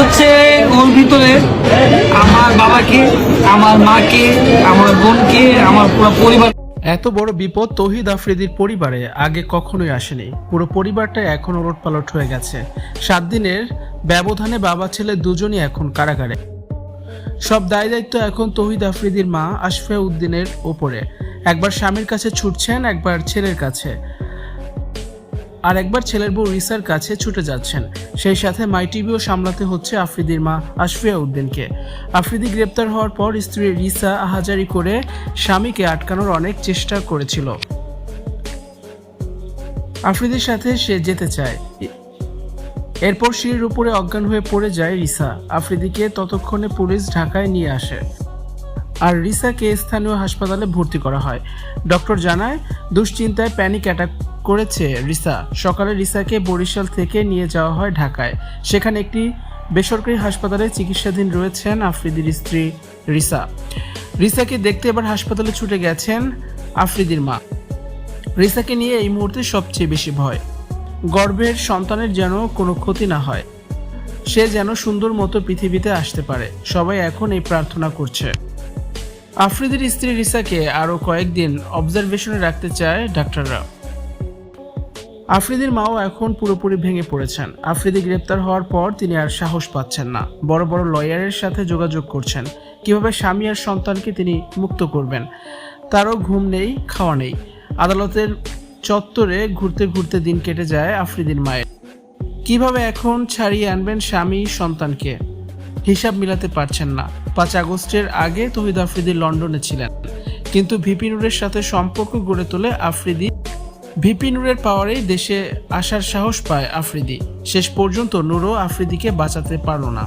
অন্তরে আমার বাবাকে, আমার মাকে, আমার বোনকে, আমার পুরো পরিবার এত বড় বিপদ তৌহিদ আফ্রিদির পরিবারে আগে কখনোই আসেনি। পুরো পরিবারটা এখন ওলটপালট হয়ে গেছে। সাত দিনের ব্যবধানে বাবা ছেলে দুজনই এখন কারাগারে। সব দায় দায়িত্ব এখন তৌহিদ আফ্রিদির মা আশফিয়া উদ্দিনের ওপরে। একবার স্বামীর কাছে ছুটছেন, একবার ছেলের কাছে। আর একবার ছেলের বউ রিসার কাছে ছুটে যাচ্ছেন। সেই সাথে মাই টিভিও সামলাতে হচ্ছে আফ্রিদির মা আশফিয়া উদ্দিনকে আফ্রিদি গ্রেপ্তার হওয়ার পর স্ত্রী রিসা আহাজারি করে স্বামীকে আটকানোর অনেক চেষ্টা করেছিল। আফ্রিদির সাথে সে যেতে চায়। এরপর সিঁড়ির উপরে অজ্ঞান হয়ে পড়ে যায় রিসা। আফ্রিদিকে ততক্ষণে পুলিশ ঢাকায় নিয়ে আসে। আর রিসাকে স্থানীয় হাসপাতালে ভর্তি করা হয়। ডক্টর জানায়, দুশ্চিন্তায় প্যানিক অ্যাটাক করেছে রিসা। সকালে রিসাকে বরিশাল থেকে নিয়ে যাওয়া হয় ঢাকায়। সেখানে একটি বেসরকারি হাসপাতালে চিকিৎসাধীন রয়েছেন আফ্রিদির স্ত্রী রিসা। রিসাকে দেখতে এবার হাসপাতালে ছুটে গেছেন আফ্রিদির মা। রিসাকে নিয়ে এই মুহূর্তে সবচেয়ে বেশি ভয়। গর্ভের সন্তানের যেন কোনো ক্ষতি না হয়। সে যেন সুন্দর মতো পৃথিবীতে আসতে পারে। সবাই এখন এই প্রার্থনা করছে। আফ্রিদির স্ত্রী রিসাকে আরও কয়েকদিন অবজারভেশনে রাখতে চায় ডাক্তাররা। আফ্রিদির মাও এখন পুরোপুরি ভেঙে পড়েছেন। আফ্রিদি গ্রেপ্তার হওয়ার পর তিনি আর সাহস পাচ্ছেন না। বড় বড় লয়ারের সাথে যোগাযোগ করছেন। কীভাবে স্বামী আর সন্তানকে তিনি মুক্ত করবেন, তারও ঘুম নেই, খাওয়া নেই। আদালতের চত্বরে ঘুরতে ঘুরতে দিন কেটে যায় আফ্রিদির মায়ের। কীভাবে এখন ছাড়িয়ে আনবেন স্বামী, সন্তানকে? হিসাব মিলাতে পারছেন না। পাঁচ আগস্টের আগে তহিদ আফ্রিদি লন্ডনে ছিলেন। কিন্তু ভিপি নুরের সাথে সম্পর্ক গড়ে তোলে আফ্রিদি। ভিপি নুরের পাওয়ারেই দেশে আসার সাহস পায় আফ্রিদি। শেষ পর্যন্ত নুরও আফ্রিদিকে বাঁচাতে পারল না।